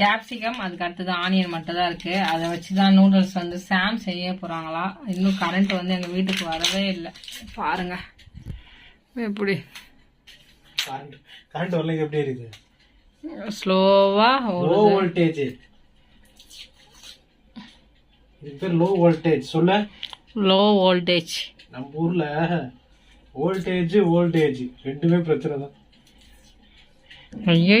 Capsicum அதுக்கு அடுத்தது onion மட்டும் தான் இருக்கு. அதை வச்சு தான் நூடுல்ஸ் வந்து சாம் செய்ய போறாங்களா? இன்னும் கரண்ட் வந்து எங்க வீட்டுக்கு வரவே இல்லை. பாருங்க. எப்படி? கரண்ட் வரல எப்படி இருக்குது? ஸ்லோவா வோல்டேஜ் இது லோ வோல்டேஜ் சொல்ல. லோ வோல்டேஜ் நம்ம ஊர்ல வோல்டேஜ் வோல்டேஜ் ரெண்டுமே பிரச்சனை தான். ஐயோ.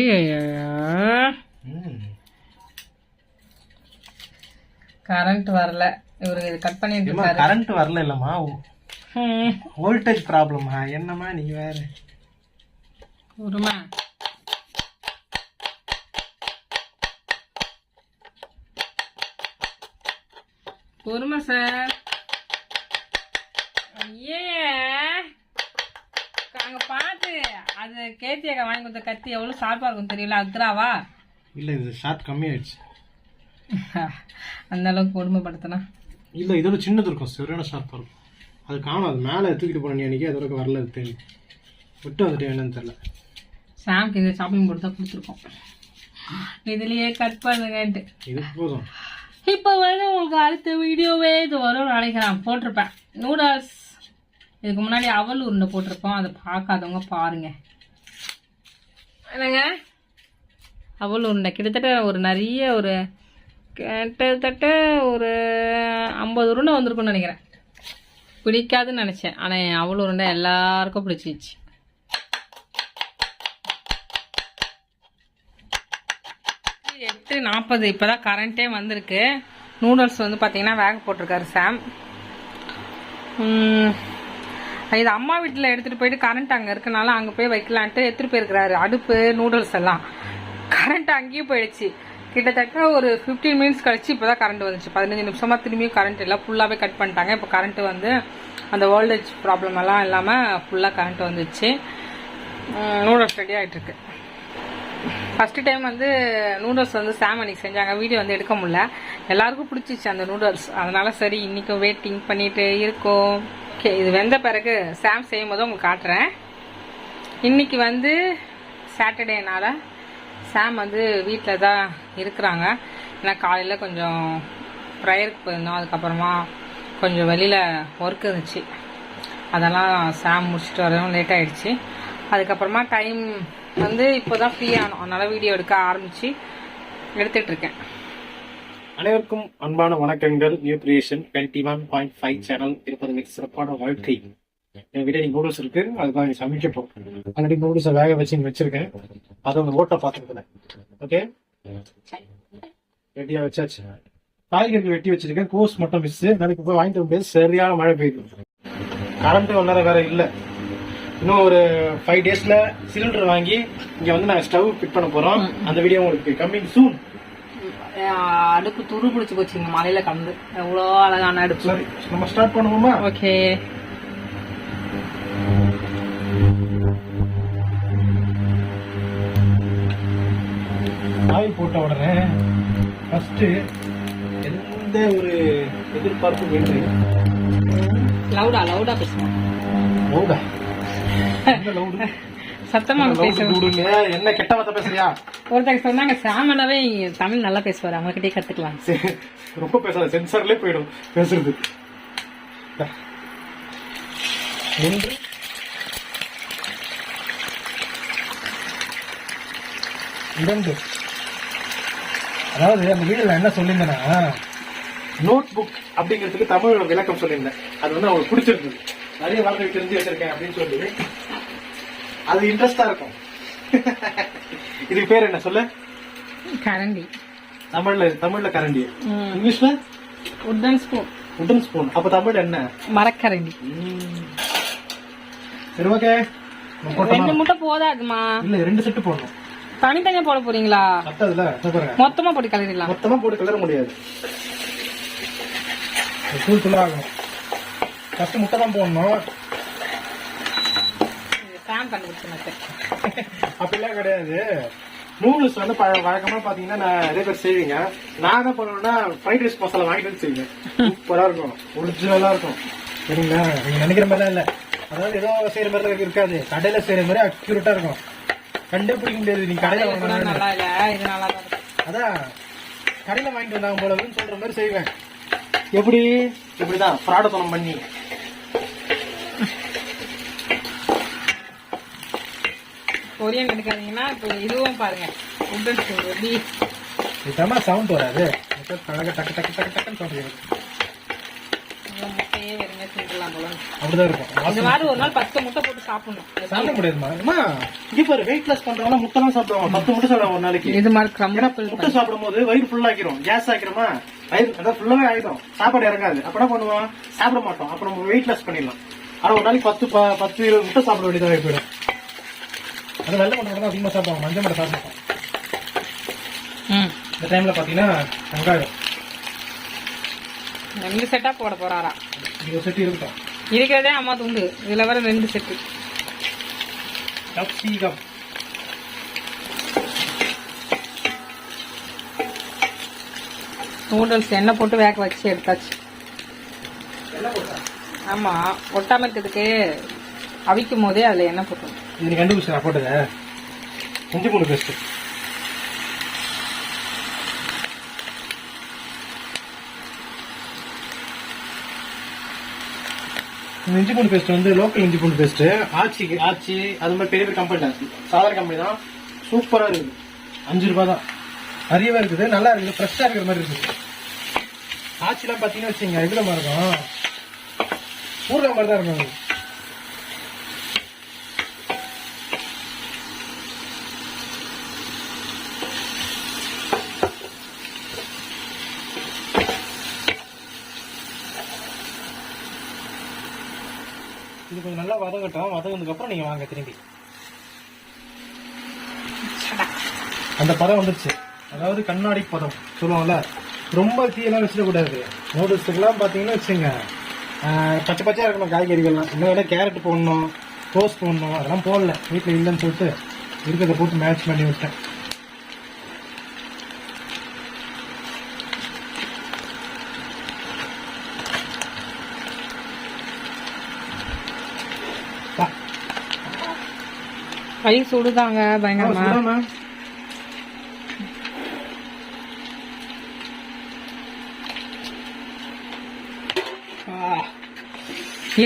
கரண்ட் வரல. இவரு இது கட் இருக்காரு கரண்ட் வரல இல்லம்மா. வோல்டேஜ் ப்ராப்ளமா என்னம்மா நீ வேற? உருமா. பொறுமை சார். ஐயே. அங்க பாத்து அது கேத்தியக்கா வாங்கி கொடுத்த கத்தி எவ்வளவு ஷார்ப்பா இருக்கும் தெரியல அக்ராவா? இல்ல இது ஷார்ட் கம்மி ஆயிடுச்சு அந்த அளவுக்கு கொடுமைப்படுத்தினா இல்ல இதோட சின்னது இருக்கும் சரியான ஷார்ப்பா இருக்கும். அது காணும் அது மேல தூக்கிட்டு போன நீ அன்னைக்கு அதோட வரல அது தெரியும் விட்டு வந்துட்டு என்னன்னு தெரியல. சாம்க்கு இந்த ஷாப்பிங் போட்டு தான் கொடுத்துருக்கோம். இதுலயே கட் பண்ணுங்கன்ட்டு. இது போதும். இப்போ வந்து உங்களுக்கு அடுத்த வீடியோவே இது வரும்னு நினைக்கிறேன். போட்டிருப்பேன். நூடுல்ஸ் இதுக்கு முன்னாடி அவல் உருண்டை போட்டிருப்போம். அதை பார்க்காதவங்க பாருங்க. என்னங்க? அவல் உருண்டை. கிட்டத்தட்ட ஒரு நிறைய ஒரு கிட்டத்தட்ட ஒரு ஐம்பது உருண்டை வந்திருக்கும்னு நினைக்கிறேன். பிடிக்காதுன்னு நினச்சேன். ஆனால் அவல் உருண்டை எல்லாருக்கும் பிடிச்சிச்சு எட்டு நாற்பது இப்போ தான் கரண்ட்டே வந்திருக்கு. நூடுல்ஸ் வந்து பார்த்தீங்கன்னா வேக போட்டிருக்காரு சாம் இது அம்மா வீட்டில் எடுத்துகிட்டு போயிட்டு கரண்ட் அங்கே இருக்கனால அங்கே போய் வைக்கலான்ட்டு எடுத்துகிட்டு போயிருக்கிறாரு. அடுப்பு நூடுல்ஸ் எல்லாம். கரண்ட் அங்கேயும் போயிடுச்சு. கிட்டத்தட்ட ஒரு ஃபிஃப்டீன் மினிட்ஸ் கழிச்சு இப்போ தான் கரண்ட் வந்துச்சு. பதினஞ்சு நிமிஷமாக திரும்பியும் கரண்ட் எல்லாம் ஃபுல்லாகவே கட் பண்ணிட்டாங்க. இப்போ கரண்ட்டு வந்து அந்த வோல்டேஜ் ப்ராப்ளம் எல்லாம் இல்லாமல் ஃபுல்லாக கரண்ட் வந்துச்சு. நூடுல்ஸ் ரெடி ஆகிட்டுருக்கு ஃபஸ்ட்டு ஃபர்ஸ்ட் டைம் வந்து நூடுல்ஸ் வந்து சாம் அன்னைக்கு செஞ்சாங்க. வீடியோ வந்து எடுக்க முடியல. எல்லாருக்கும் பிடிச்சிச்சு அந்த நூடுல்ஸ் அதனால சரி இன்னைக்கும் வெயிட்டிங் பண்ணிட்டு இருக்கோம். ஓகே இது வெந்த பிறகு சாம் செய்யும் போது உங்களுக்கு காட்டுறேன். இன்றைக்கி வந்து சாட்டர்டேனால சாம் வந்து வீட்டில் தான் இருக்கிறாங்க. ஏன்னா காலையில் கொஞ்சம் ப்ரேயருக்கு போயிருந்தோம். அதுக்கப்புறமா கொஞ்சம் வெளியில் ஒர்க் இருந்துச்சு. அதெல்லாம் சாம் முடிச்சுட்டு வரவும் லேட் ஆகிடுச்சு அதுக்கப்புறமா டைம் வந்து இப்போதான் ஃப்ரீ ஆனோம். அதனால வீடியோ எடுக்க ஆரம்பிச்சு எடுத்துட்டு இருக்கேன் அனைவருக்கும் அன்பான வணக்கங்கள். New creation twenty one point five channel இருப்பது மிக சிறப்பான வாழ்க்கை. என் வீட்டில் நீ நூடுல்ஸ் இருக்கு. அதுதான் நீ சமைக்க போறேன் ஆல்ரெடி நூடுல்ஸை வேக வச்சு வச்சிருக்கேன். அதை ஒரு ஓட்ட பார்த்துருக்கேன். ஓகே ரெடியா வச்சாச்சு. காய்கறி வெட்டி வச்சிருக்கேன். கோஸ் மட்டும் மிஸ். நாளைக்கு போய் வாங்கிட்டு வந்து சரியான மழை பெய்யுது. கரண்ட் ஒன்றரை வேற இல்லை. இன்னும் ஒரு ஃபைவ் டேஸ்ல சிலிண்டர் வாங்கி இங்க வந்து நாங்கள் ஸ்டவ் ஃபிட் பண்ண போறோம். அந்த வீடியோ உங்களுக்கு கம்மிங் சூன் அடுப்பு துரு பிடிச்சி போச்சுங்க மலையில கலந்து எவ்வளோ அழகான அடுப்பு. சரி நம்ம ஸ்டார்ட் பண்ணுவோமா? ஓகே ஆயில் போட்ட உடனே ஃபர்ஸ்ட் எந்த ஒரு எதிர்பார்ப்பும் இல்லை. லவுடா லவுடா பேசுவோம். லவுடு சத்தமா என்ன கெட்ட வார்த்தை பேசுறியா? ஒருத்தங்க சொன்னாங்க சாமனாவே தமிழ் நல்லா பேசுவாரு. அவங்ககிட்டயே கத்துக்கலாம். சரி, ரொம்ப பேசாத. சென்சார்லயே போயிடும் பேசுறது. ஒன்று இரண்டு அதாவது அந்த வீடியோல என்ன சொல்லியிருந்தேன்னா நோட் புக் அப்படிங்கிறதுக்கு தமிழோட விளக்கம் சொல்லியிருந்தேன். அது வந்து அவங்களுக்கு பிடிச்சிருந்தது. நிறைய வார்த்தை தெரிஞ்சு வச்சிருக்கேன் அப்படின்னு சொல்லி. அது இன்ட்ரெஸ்டா இருக்கும். இதுக்கு பேர் என்ன சொல்ல? கரண்டி. தமிழ்ல தமிழ்ல கரண்டி. இங்கிலீஷ்ல? உட்டன் ஸ்பூன் உடன் ஸ்பூன் அப்ப தமிழ் என்ன? மரக்கரண்டி. சரி ஓகே ரெண்டு முட்டை போதாதுமா. இல்ல ரெண்டு செட்டு போடணும். தனித்தனியா போட போறீங்களா? பத்தாதுல மொத்தமா போட்டு கலரிடலாம் மொத்தமா போட்டு கிளற முடியாது. தூள் தூள் ஆகும் ஃபர்ஸ்ட் முட்டை தான் போடணும். கண்டுபிடிச்ச மெத்தட் அப்படிலாம் கிடையாது. நூடுல்ஸ் வந்து ப- வழக்கமா பாத்தீங்கன்னா நான் நிறைய பேர் செய்வீங்க. நான் என்ன பண்ணுவேன்னா ஃப்ரைட் ரைஸ் மசாலா வாங்கிட்டு வந்து செய்வேன். சூப்பரா இருக்கும். ஒரிஜினலா இருக்கும். சரிங்களா? நீங்க நினைக்கிற மாதிரிலாம் இல்ல. அதாவது ஏதோ செய்யற மாதிரி இருக்காது. கடையில செய்யற மாதிரி அக்யூரேட்டா இருக்கும். கண்டே பிடிக்க முடியாது. நீங்க கடையில வாங்கினா நல்லா இல்ல. இது நல்லா தான் இருக்கு அதான். கடையில வாங்கிட்டு வந்தாங்க போலன்னு சொல்ற மாதிரி செய்வேன். எப்படி? இப்படிதான் பிராடத்தனம் பண்ணி. கொரியன் எடுக்காதீங்கன்னா இப்போ இதுவும் பாருங்க. உட்டன் எப்படி இதுதாம்மா சவுண்ட் வராது. அழகா டக்கு டக்கு டக்கு டக்குன்னு சவுண்ட் வரும் முட்டையே வெறுமே தின்றுலாம் போல அப்படிதான் இருக்கும். இந்த மாதிரி ஒரு நாள் பத்து முட்டை போட்டு சாப்பிடணும். சாப்பிட முடியாதுமா இங்க பாரு வெயிட் லாஸ் பண்றவங்க முட்டை தான் சாப்பிடுவாங்க பத்து முட்டை சாப்பிடுவாங்க ஒரு நாளைக்கு. இது மாதிரி ஏன்னா முட்டை சாப்பிடும் போது வயிறு ஃபுல் ஆக்கிரும் கேஸ் ஆக்கிருமா வயிறு அதான் ஃபுல்லாவே ஆயிடும். சாப்பாடு இறங்காது. அப்ப என்ன பண்ணுவோம் சாப்பிட மாட்டோம். அப்ப நம்ம வெயிட் லாஸ் பண்ணிடலாம். ஆனா ஒரு நாளைக்கு பத்து பத்து இருபது முட்டை சாப்பிட வேண்டியதாக போயிடும். அது வெள்ளை முட்டை மட்டும் தான் அதிகமா சாப்பிடுவாங்க. மஞ்சள் முட்டை சாப்பிட மாட்டோம் ம். இந்த டைம்ல பாத்தீங்கன்னா வெங்காயம். ரெண்டு செட்டா போட போறாரா? இது ஒரு செட்டு இருக்கட்டும். இருக்கிறதே அம்மா துண்டு. இதுல வர ரெண்டு செட்டு கேப்சிகம். நூடுல்ஸ் எண்ணெய் போட்டு வேக வச்சு எடுத்தாச்சு. என்ன போட்டா? ஆமா ஒட்டாம இருக்கிறதுக்கு அவிக்கும் போதே அதுல எண்ணெய் போட்டோம் இது கண்டுபிடிச்சு போட்டது இஞ்சி பூண்டு பேஸ்ட் இந்த இஞ்சி பூண்டு பேஸ்ட் வந்து லோக்கல் இஞ்சி பூண்டு பேஸ்ட் ஆச்சி ஆச்சி. அது மாதிரி பெரிய பெரிய கம்பெனி தான். சாதாரண கம்பெனி தான். சூப்பரா இருக்குது. அஞ்சு ரூபாய் தான். நிறையவே இருக்குது. நல்லா இருக்குது. ஃப்ரெஷ்ஷா இருக்கிற மாதிரி இருக்குது. ஆச்சிலாம் பாத்தீங்கன்னா வச்சுங்க இதுல மாதிரி இருக்கும் ஊர்ல மாதிரி தான் இருக்கும். கொஞ்சம் நல்லா வதங்கட்டும். வதங்கினதுக்கு அப்புறம் நீங்க வாங்க திரும்பி. அந்த பதம் வந்துருச்சு. அதாவது கண்ணாடி பதம் சொல்லுவாங்கல்ல ரொம்ப தீயெல்லாம் வச்சிடக்கூடாது நூடுல்ஸுக்கெல்லாம் பார்த்தீங்கன்னா வச்சுங்க பச்சை பச்சையா இருக்கணும் காய்கறிகள்லாம். இன்னும் விட கேரட் போடணும் ரோஸ் போடணும். அதெல்லாம் போடல. வீட்டில் இல்லைன்னு சொல்லிட்டு இருக்கிறத போட்டு மேட்ச் பண்ணி விட்டேன். கை சுடுதாங்க பயங்கரமா.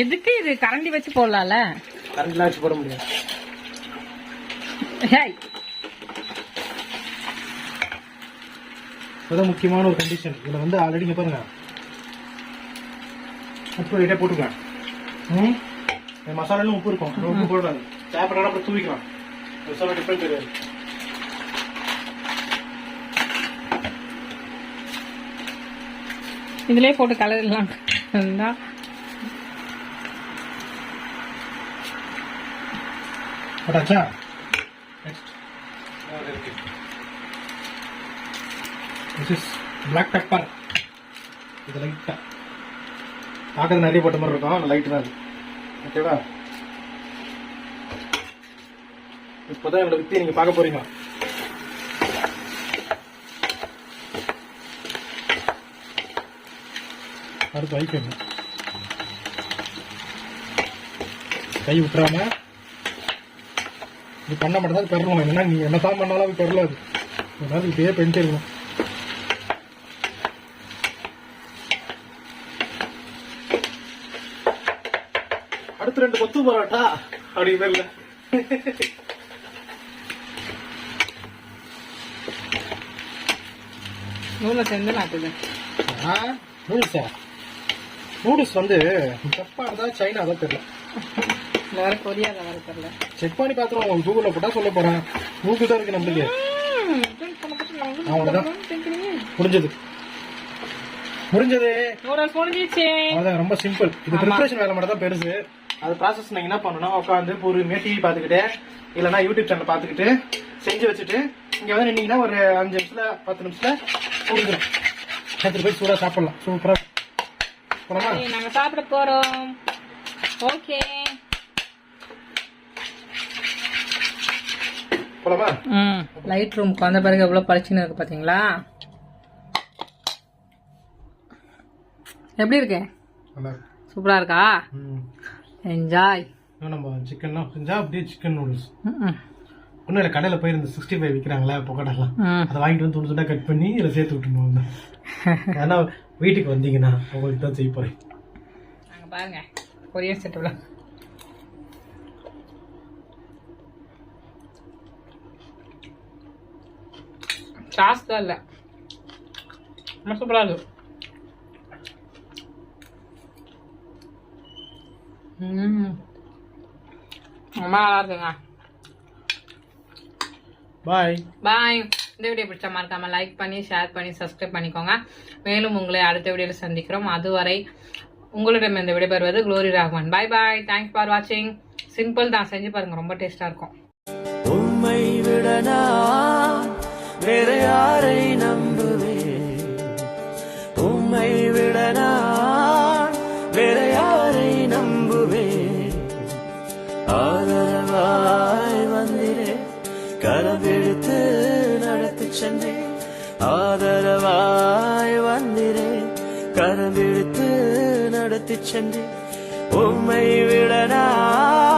எதுக்கு இது கரண்டி வச்சு போடலாம்ல? கரண்ட்லாம் வச்சு போட முடியாது. ஹேய். அதான் முக்கியமான ஒரு கண்டிஷன் இதுல வந்து ஆல்ரெடி இங்க பாருங்க. உப்பு லைட்டா போட்டுக்கலாம் ம்? இந்த மசாலாலும் உப்பு இருக்கும். உப்பு போடாது. சாப்பிட்றா அப்புறம் தூவிக்கலாம் மசாலா டிஃபரெண்ட் தெரியாது. இதுலயே போட்டு கலரிடலாம் இருந்தா போட்டாச்சா? Next this is black pepper இது லைட்டா பார்க்கறது நிறைய போட்ட மாதிரி இருக்கும். லைட் தான் இது ஓகேவா இப்போதான் என்னோட வித்தியை நீங்க பார்க்க போறீங்க. அடுத்து வைக்கணும் கை விட்டுறாம இது பண்ண மட்டும் தான் பெறணும். இல்லைன்னா நீ என்ன தான் பண்ணாலும் அது பெறலாது. அதனால இப்படியே பண்ணிட்டே இருக்கணும். அடுத்து ரெண்டு கொத்து பரோட்டா. அப்படின்னு இல்ல. நூலை சேர்ந்து நாட்டுது நூடுல்ஸா நூடுல்ஸ் வந்து ஜப்பான் தான் சைனா தான் தெரியல. இந்த வர கொரியால வர தெரியல. செக் பண்ணி பார்த்துருவோம் கூகுள்ல போட்டா சொல்ல போறேன். கூகுள் தான் இருக்கு நம்மளுக்கு. அவ்வளவுதான். முடிஞ்சது. முடிஞ்சது. அதான் ரொம்ப சிம்பிள் இது. ப்ரிப்பரேஷன் வேலை மட்டும் தான் பெருசு. அது ப்ராசஸ் நீங்க என்ன பண்ணணும் உட்காந்து பொறுமையா டிவி பார்த்துக்கிட்டு இல்லைன்னா யூடியூப் சேனல் பார்த்துக்கிட்டு செஞ்சு வச்சுட்டு இங்க வந்து நின்னீங்கன்னா ஒரு அஞ்சு நிமிஷத்துல பத்து நிமிஷத்துல முடிஞ்சிடும் எடுத்துட்டு போய் சூடா சாப்பிடலாம். சூப்பரா போலாமா? சரி, நாங்க சாப்பிட போறோம். ஓகே. போலாமா? ம். லைட் ரூமுக்கு வந்த பிறகு எவ்வளோ பளிச்சுன்னு இருக்கு பார்த்தீங்களா எப்படி இருக்கு. சூப்பராக இருக்கா. ம். என்ஜாய் நம்ம சிக்கன்லாம் செஞ்சா அப்படியே சிக்கன் நூடுல்ஸ் ம் ஒன்றும் இல்லை கடையில் போய் இந்த சிக்ஸ்டி ஃபைவ் விற்கிறாங்களே பொக்கடெல்லாம் அதை வாங்கிட்டு வந்து துண்டு துண்டா கட் பண்ணி இதில் சேர்த்து விட்டுருணும் ஏன்னா வீட்டுக்கு வந்தீங்கன்னா உங்களுக்கு தான் செய்ய போகிறேன் அங்கே பாருங்க கொரியன் செட்டில் சாஸ் தான் இல்லை. ரொம்ப சூப்பராக இருக்கு. ம் ரொம்ப நல்லா இருக்குங்க. பாய் பாய் இந்த வீடியோ பிடிச்ச மறக்காம லைக் பண்ணி ஷேர் பண்ணி சப்ஸ்கிரைப் பண்ணிக்கோங்க. மேலும் உங்களை அடுத்த வீடியோவில் சந்திக்கிறோம். அதுவரை உங்களிடம் இந்த விடைபெறுவது Glory Raghavan. Bye bye thanks for வாட்சிங் சிம்பிள் தான். செஞ்சு பாருங்க. ரொம்ப டேஸ்டா இருக்கும். உம்மை விட நான் வேற யாரை நம்புவேன்? உம்மை விட சென்று உம்மை விட நான்